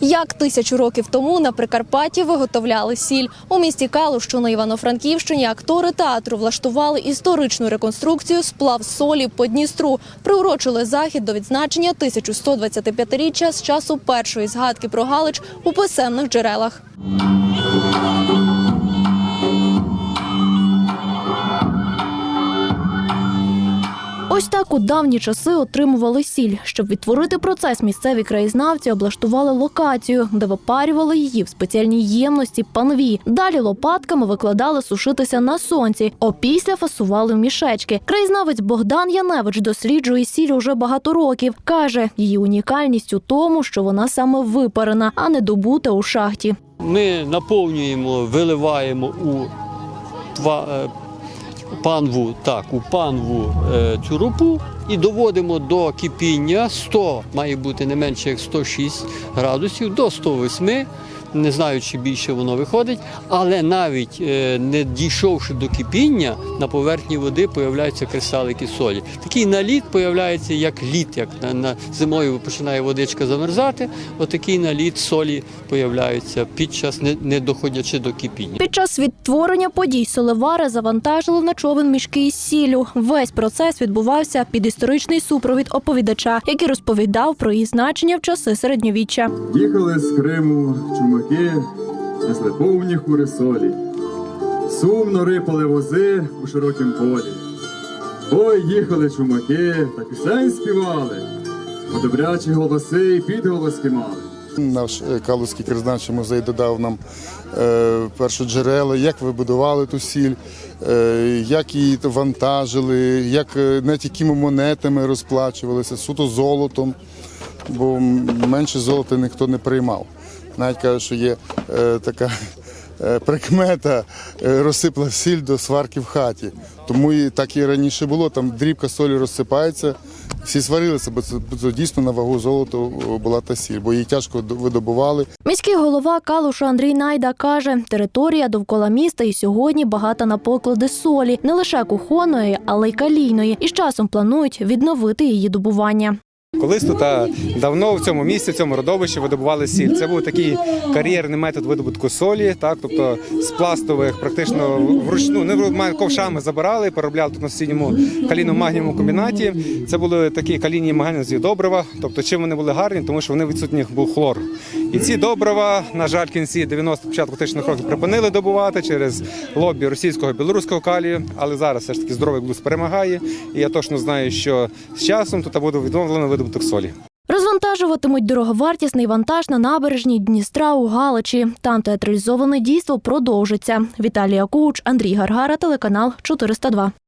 Як тисячу років тому на Прикарпатті виготовляли сіль у місті Калу, що на Івано-Франківщині, актори театру влаштували історичну реконструкцію сплав солі по Дністру. Приурочили захід до відзначення 1125-річчя з часу першої згадки про Галич у писемних джерелах. Ось так у давні часи отримували сіль. Щоб відтворити процес, місцеві краєзнавці облаштували локацію, де випарювали її в спеціальній ємності панві. Далі лопатками викладали сушитися на сонці, опісля фасували в мішечки. Краєзнавець Богдан Яневич досліджує сіль уже багато років. каже, її унікальність у тому, що вона саме випарена, а не добута у шахті. Ми наповнюємо, виливаємо у е, панву, так, у панву е, цю рупу і доводимо до кипіння 100, має бути не менше як 106 градусів, до 108. Не знаю, чи більше воно виходить, але навіть е, не дійшовши до кипіння, на поверхні води появляються кристалики солі. Такий наліт появляється як лід, як на, на зимою починає водичка замерзати. Отакий наліт солі появляється під час не, не доходячи до кипіння. Під час відтворення подій соливари завантажили на човен мішки із сіллю. Весь процес відбувався під історичний супровід оповідача, який розповідав про її значення в часи середньовіччя. Їхали з Криму чумаки, несли повні хури солі. Сумно рипали вози у широкім полі. Ой, їхали чумаки, та пісень співали, а добрячі голоси і підголоски мали. Наш е, Калузький краєзнавчий музей додав нам е, першоджерела, як вибудували ту сіль, е, як її вантажили, як е, навіть якими монетами розплачувалися, суто золотом, бо менше золота ніхто не приймав. Навіть кажуть, що є е, така е, прикмета е, розсипла сіль до сварки в хаті. Тому і так і раніше було. Там дрібка солі розсипається. Всі сварилися, бо це, бо це дійсно на вагу золоту була та сіль, бо її тяжко видобували. Міський голова Калуша Андрій Найда каже, територія довкола міста і сьогодні багата на поклади солі, не лише кухонної, але й калійної. І з часом планують відновити її добування. Колись тут давно в цьому місці, в цьому родовищі видобували сіль. Це був такий кар'єрний метод видобутку солі, так тобто з пластових, практично вручну не ковшами забирали, переробляли тут на сусідньому калійно-магнієвому комбінаті. Це були такі калійні магнезії добрива. Тобто, чим вони були гарні, тому що вони відсутніх був хлор. І ці добрива, на жаль, кінці 90 початку тисячних років припинили добувати через лобі російського білоруського калію. Але зараз все ж таки здоровий глузд перемагає. І я точно знаю, що з часом тут буде відновлено видобуток солі. Розвантажуватимуть дороговартісний вантаж на набережній Дністра у Галичі. Там театралізоване дійство продовжиться. Віталія Куч, Андрій Гаргара, телеканал 402.